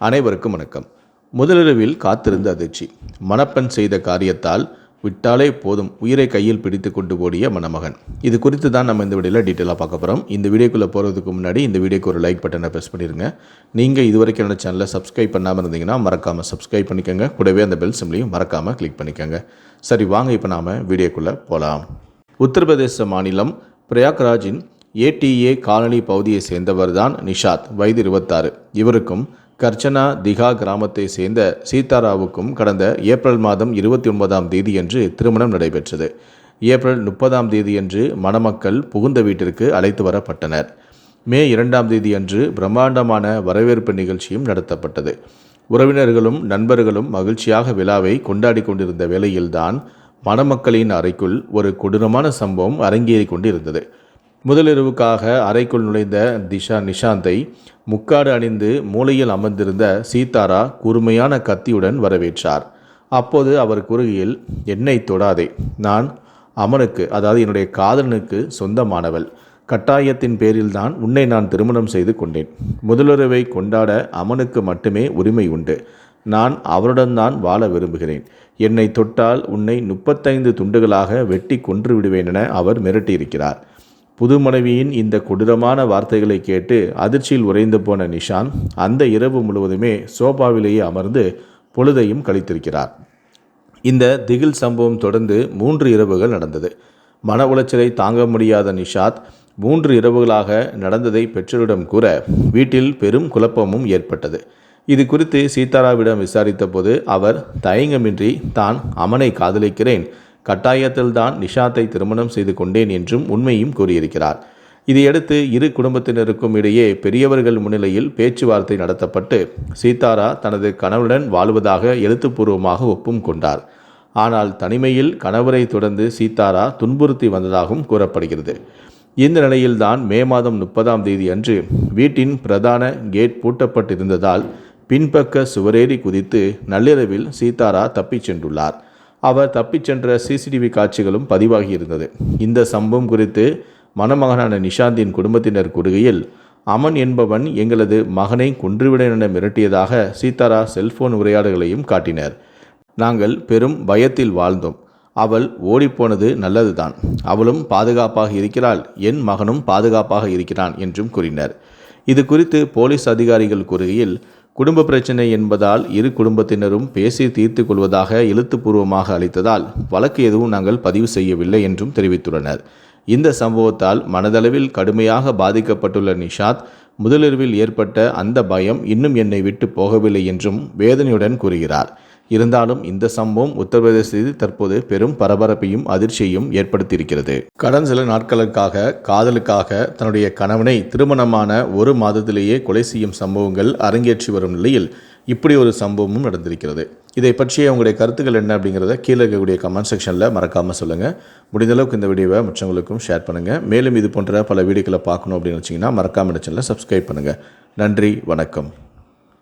அனைவருக்கும் வணக்கம். முதலிரவில் காத்திருந்த அதிர்ச்சி. மணப்பெண் செய்த காரியத்தால் விட்டாலே போதும். உயிரை கையில் பிடித்து கொண்டு ஓடிய மணமகன். இது குறித்து தான் நம்ம இந்த வீடியோவில் டீட்டெயிலாக பார்க்க போகிறோம் இந்த வீடியோக்குள்ளே போகிறதுக்கு முன்னாடி இந்த வீடியோக்கு ஒரு லைக் பட்டனை ப்ரெஸ் பண்ணிடுங்க நீங்கள் இது வரைக்கும் என்னோட சேனலை சப்ஸ்கிரைப் பண்ணாமல் இருந்தீங்கன்னா மறக்காமல் சப்ஸ்கிரைப் பண்ணிக்கோங்க. கூடவே அந்த பெல் சிம்லையும் மறக்காமல் கிளிக் பண்ணிக்கோங்க. சரி வாங்க இப்போ நாம் வீடியோக்குள்ளே போகலாம் உத்தரப்பிரதேச மாநிலம் பிரயாக்ராஜின் ஏடிஏ காலனி பகுதியை சேர்ந்தவர் தான் நிஷாத். வயது இருபத்தாறு. இவருக்கும் கர்ச்சனா திகா கிராமத்தை சேர்ந்த சீதாராவுக்கும் கடந்த ஏப்ரல் மாதம் இருபத்தி ஒன்பதாம் தேதியன்று திருமணம் நடைபெற்றது. ஏப்ரல் முப்பதாம் தேதியன்று மணமக்கள் புகுந்த வீட்டிற்கு அழைத்து வரப்பட்டனர். மே இரண்டாம் தேதியன்று பிரம்மாண்டமான வரவேற்பு நிகழ்ச்சியும் நடத்தப்பட்டது. உறவினர்களும் நண்பர்களும் மகிழ்ச்சியாக விழாவை கொண்டாடி கொண்டிருந்த வேளையில்தான் மணமக்களின் அறைக்குள் ஒரு கொடூரமான சம்பவம் அரங்கேறி கொண்டிருந்தது. முதலிரவுக்காக அறைக்குள் நுழைந்த திஷா நிஷாந்தை முக்காடு அணிந்து மூலையில் அமர்ந்திருந்த சீதாரா கூர்மையான கத்தியுடன் வரவேற்றார். அப்போது அவர் குறுகியில் என்னை தொடாதே. நான் அமனுக்கு அதாவது என்னுடைய காதலனுக்கு சொந்தமானவள். கட்டாயத்தின் பேரில்தான் உன்னை நான் திருமணம் செய்து கொண்டேன். முதலுறவை கொண்டாட அமனுக்கு மட்டுமே உரிமை உண்டு. நான் அவருடன் தான் வாழ விரும்புகிறேன். என்னை தொட்டால் உன்னை முப்பத்தைந்து துண்டுகளாக வெட்டி கொன்று விடுவேன் என அவர் மிரட்டியிருக்கிறார். புது மனைவியின் இந்த கொடூரமான வார்த்தைகளை கேட்டு அதிர்ச்சியில் உறைந்து போன நிஷான் அந்த இரவு முழுவதுமே சோபாவிலேயே அமர்ந்து பொழுதையும் கழித்திருக்கிறார். இந்த திகில் சம்பவம் தொடர்ந்து மூன்று இரவுகள் நடந்தது. மன உளைச்சலை தாங்க முடியாத நிஷாத் மூன்று இரவுகளாக நடந்ததை பெற்றோரிடம் கூற வீட்டில் பெரும் குழப்பமும் ஏற்பட்டது. இது குறித்து சீதாராவிடம் விசாரித்தபோது அவர் தயங்கமின்றி தான் அமனை காதலிக்கிறேன் கட்டாயத்தில்தான் நிஷாத்தை திருமணம் செய்து கொண்டேன் என்றும் உண்மையும் கூறியிருக்கிறார். இதையடுத்து இரு குடும்பத்தினருக்கும் இடையே பெரியவர்கள் முன்னிலையில் பேச்சுவார்த்தை நடத்தப்பட்டு சீதாரா தனது கணவருடன் வாழ்வதாக எழுத்துப்பூர்வமாக ஒப்பும் கொண்டார். ஆனால் தனிமையில் கணவரை தொடர்ந்து சீதாரா துன்புறுத்தி வந்ததாகவும் கூறப்படுகிறது. இந்த நிலையில்தான் மே மாதம் முப்பதாம் தேதி அன்று வீட்டின் பிரதான கேட் பூட்டப்பட்டிருந்ததால் பின்பக்க சுவரேறி குதித்து நள்ளிரவில் சீதாரா தப்பிச் சென்றுள்ளார். அவர் தப்பிச் சென்ற சிசிடிவி காட்சிகளும் பதிவாகியிருந்தது. இந்த சம்பவம் குறித்து மணமகனான நிஷாந்தின் குடும்பத்தினர் கூறுகையில் அமன் என்பவன் எங்களது மகனை கொன்றுவிட என மிரட்டியதாக சீதாரா செல்போன் உரையாடல்களையும் காட்டினர். நாங்கள் பெரும் பயத்தில் வாழ்ந்தோம். அவள் ஓடிப்போனது நல்லதுதான். அவளும் பாதுகாப்பாக இருக்கிறாள். என் மகனும் பாதுகாப்பாக இருக்கிறான் என்றும் கூறினர். இது குறித்து போலீஸ் அதிகாரிகள் கூறுகையில் குடும்ப பிரச்சனை என்பதால் இரு குடும்பத்தினரும் பேசி தீர்த்து கொள்வதாக எழுத்துப்பூர்வமாக அளித்ததால் வழக்கு எதுவும் நாங்கள் பதிவு செய்யவில்லை என்றும் தெரிவித்துள்ளனர். இந்த சம்பவத்தால் மனதளவில் கடுமையாக பாதிக்கப்பட்டுள்ள நிஷாத் முதலிரவில் ஏற்பட்ட அந்த பயம் இன்னும் என்னை விட்டு போகவில்லை என்றும் வேதனையுடன் கூறுகிறார். இருந்தாலும் இந்த சம்பவம் உத்தரப்பிரதேசத்தில் தற்போது பெரும் பரபரப்பையும் அதிர்ச்சியையும் ஏற்படுத்தியிருக்கிறது. கடந்த சில நாட்களுக்காக காதலுக்காக தன்னுடைய கணவனை திருமணமான ஒரு மாதத்திலேயே கொலை செய்யும் சம்பவங்கள் அரங்கேற்றி வரும் நிலையில் இப்படி ஒரு சம்பவமும் நடந்திருக்கிறது. இதை பற்றிய உங்களுடைய கருத்துக்கள் என்ன அப்படிங்கிறத கீழே இருக்கக்கூடிய கமெண்ட் செக்ஷனில் மறக்காமல் சொல்லுங்கள் முடிந்த அளவுக்கு இந்த வீடியோவை மற்றவங்களுக்கும் ஷேர் பண்ணுங்கள் மேலும் இது போன்ற பல வீடியோக்களை பார்க்கணும் அப்படின்னு வச்சிங்கன்னா மறக்காமல் சேனலை சப்ஸ்கிரைப் பண்ணுங்கள் நன்றி வணக்கம்.